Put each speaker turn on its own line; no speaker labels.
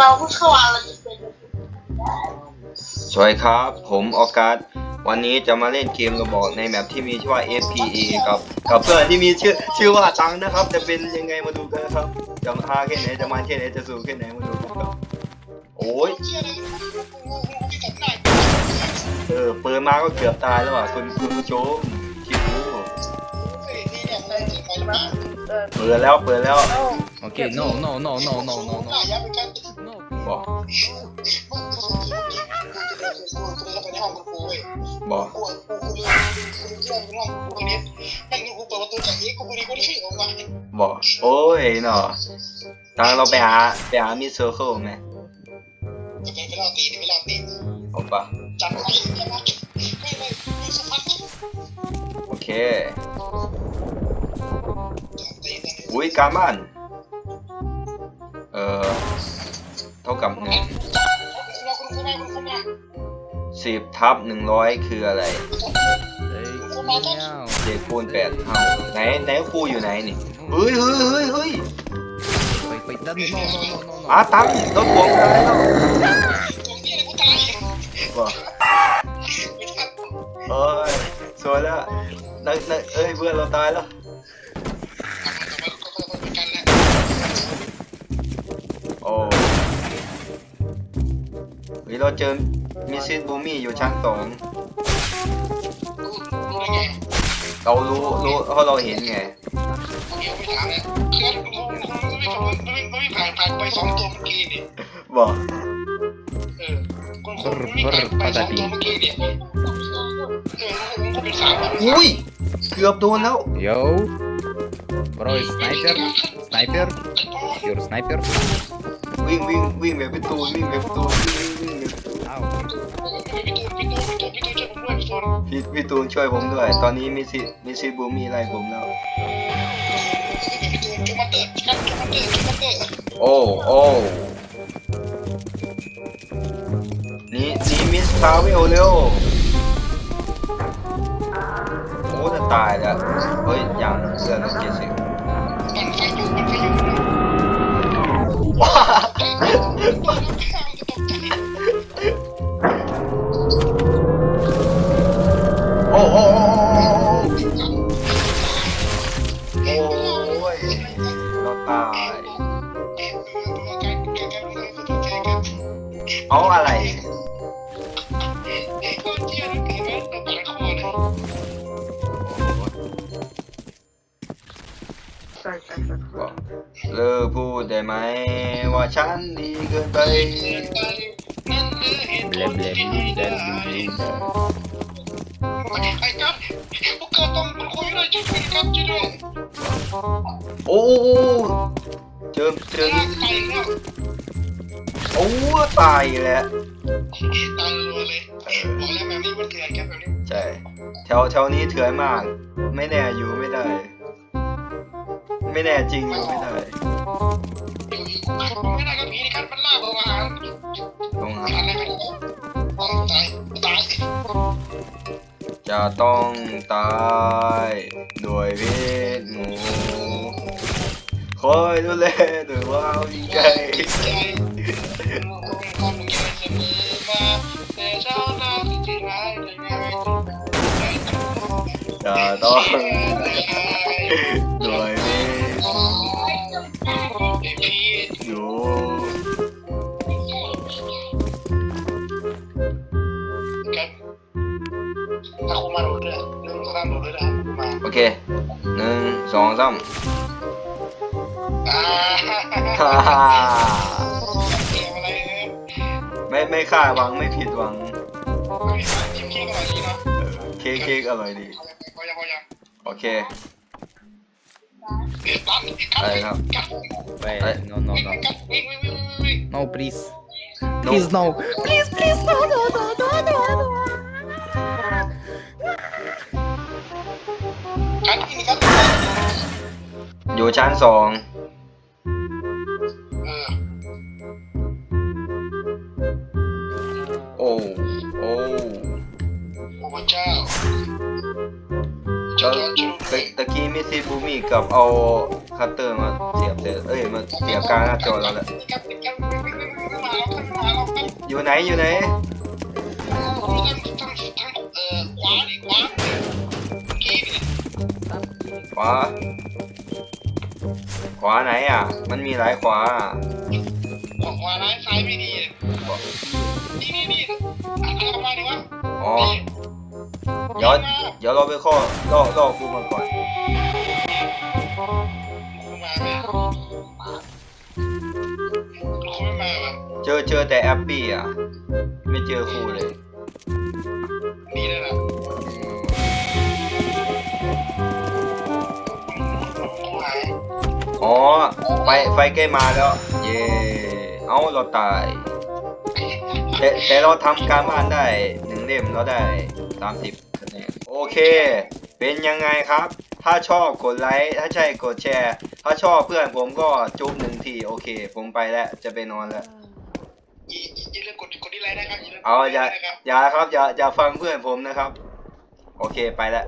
เราเพิ่งเข้ามาเราจะเป็น
สวัสดีครับ ผมออกัสวันนี้จะมาเล่นเกมระบอกในแมปที่มีชื่อว่า FPA กับกับเพื่อนที่มีชื่อชื่อว่าตังนะครับ จะเป็นยังไงมาดูกันนะครับ จะมาแค่ไหนจะมาแค่ไหนจะสู้แค่ไหนมาดูกันครับโอ้ย
เชื่อเลยกูไม่จำได้
เออเปิดมาก็เกือบตายแล้วว่ะคุณคุณผู้ชมคิดดู
เฮ้ยนี่เนี่ยไปที่ไหนมา
เปิดแล้วเปิดแล้ว
Okay, no, no, no, no, no, no, no. No.
บอก
มึงกูกูกูกูกูกูไปในห้องกูเว้ย
บอก
กูกูกูเลยน้อตากนี้กูกูดีกูได้ออกมา
บอกโอ้ยเนาะตังเราไปหาไปหามิสเซอร์เคิลไหม
จะเป็นไปรอบตีไปรอบตี
เอาปะ
จับไปจับไปไม่ไม่ไม่สมัคร
โอเค
จับตีเลย
อุ้ยการบ้าน ท่ากับหนึ่ง
เราคุณคุณมาคุณคุณมา
สิบทับหนึ่งร้อยคืออะไร
Hey, meow.
เจ็ดคูณแปดเท่าไหนไหนครูอยู่ไหนนี่เฮ้ยเฮ้ยเฮ้ยเฮ้ย
Wait, wait, that, no, no, no, no, no.
อาตังรถผมตายแล้ว
ตรงนี้กูตาย
บอก
ไม่ทัน
เอ้ยสวยแล้วนักนักเอ้ยเพื่อนเราตายแล้ว
เฮ้
ยเราเจอมิสซิสบูมี่อยู่ชั้นสอง
รู้รู้ได้ไง
เรารู้รู้เพราะเราเห็นไง
โอเคไม่ถามแล้วคือไม่ไม่ไม่ผ่านผ่านไปสองตัวเมื่อกี้นี่
บอก
เออคุณคุณไม่ผ่านไปสองตัวเมื่อกี้นี่เออคุณก็เป็นสามตัว
อุ้ยเกือบโดนแล้ว
Yo. Bro, is sniper? Sniper? You're sniper?
วิ่งวิ่งวิ่งแบบเป็นตูนวิ่งแบบเป็นตูนวิ่งวิ่งวิ่งแบบ เป็นตูน
Ah, okay.
พี่ตูนพี่ตูนพี่ตูนพี่ตูนช่วยผมด้วยพี่ตูน
พี่ตูนช่วยผมด้วย ตอนนี้มิสซิมิสซิบูมี่ไล่ผมแล้ว
พี่ตูนจุ๊มเรา
โอ้โอ้นี่นี่มิสพาเวลเร็วโอ้จะตายแล้วเฮ้ยยังเสือนักเกียรติ โอ้ยเราตาย เอาอะไรบอกเลิกพูดได้ไหม ว่าฉันดีเกินไป
Blah, blah, blah, blah,
ไอ้กั๊บพวกเขาต้องคุยด้วยช่วยคุยกับช่วยด้วย
โอ้โอ้โอ้เจอเจอ
ตายแล้ว
โอ้ตายแล้ว
ตายรัวเลยบอกแล้วแบบนี้มันเถื่อนแค่แบบนี้
ใช่แถวแถวนี้เถื่อนมาก ไม่แน่อยู่ไม่ได้ ไม่แน่จริงอยู่ไม่ได้
อยู่อยู่ไม่ได้ก็ผีในการมันล่าเบอร์มา
ต้องหา
อะไรกันตายตาย
จะต้องตายด้วยเวทงูคอยดูแลด้วยว่าวยิ่งใหญ่
ใจคนมึงยังเสมอมาแต่ชาหน้าที่ร้ายจะไง
จะต้อง
ส
องสาม
อ่า
ฮ่าฮ่า
เกี่ยวอะไรเนี่ย
ไม่ไม่คาดหวังไม่ผิดหวัง
ไม่มีจิ้มเค้กอะไรนี้เนาะ
เออเค้กเค้กอร่อยดี
พอยังพอยัง
โอเค
ปั๊บ
อะไรครับ
กัด
Wait, no, no,
วิ่ง
no.
กัดวิ่งวิ่งวิ่งวิ่ง
No, please.
No.
Please, no. Please, please, no, no, no, no, no, no.
อยู่ชั้นสอง
เออ
โอ้โอ้
โอ้พระเจ้า
ตะตะตะกี้มิสซิบูมี่กับเอาคัตเตอร์มาเสียบเสร็จเอ้ยมาเสียบกลางหน้าจอแล้วแหละ
กัดกัดวิ่งวิ่งวิ่งวิ่งเราไป
อยู่ไหนอยู่ไหน
คุณตั้งตั้งตั้งเอ่อขวาดิ ขวากี้ดิ
ขวาขวาไหนอะ มันมีหลายขวาอะ
ขวาขวาร้ายซ้ายไม่ดีนี่นี่นี่อะไรออกมาดิวะ
อ๋อเดี๋ยวเดี๋ยวเราไปข้อล่อล่อครูมาก่อน
คุณมาไหมคุณไม่มาว่ะ
เจอเจอแต่แอปปี้อะ ไม่เจอครูเล
ย
อ๋อไฟไฟใกล้มาแล้ว เย่เอาเราตาย แต่แต่เราทำการบ้านได้หนึ่งเล่มเราได้สามสิบคะแนนโอเค เป็นยังไงครับ ถ้าชอบกดไลค์ ถ้าใช่กดแชร์ ถ้าชอบเพื่อนผมก็จุ๊บหนึ่งที โอเค ผมไปแล้ว จะไปนอนแล้ว
อย่าลืมกดกดที่ไลน์นะครับอย่าลืมกด
เอา
ที่
อย่า
ไลน์นะครับ
อย่าครับอย่าอย่าฟังเพื่อนผมนะครับ โอเคไปแล้ว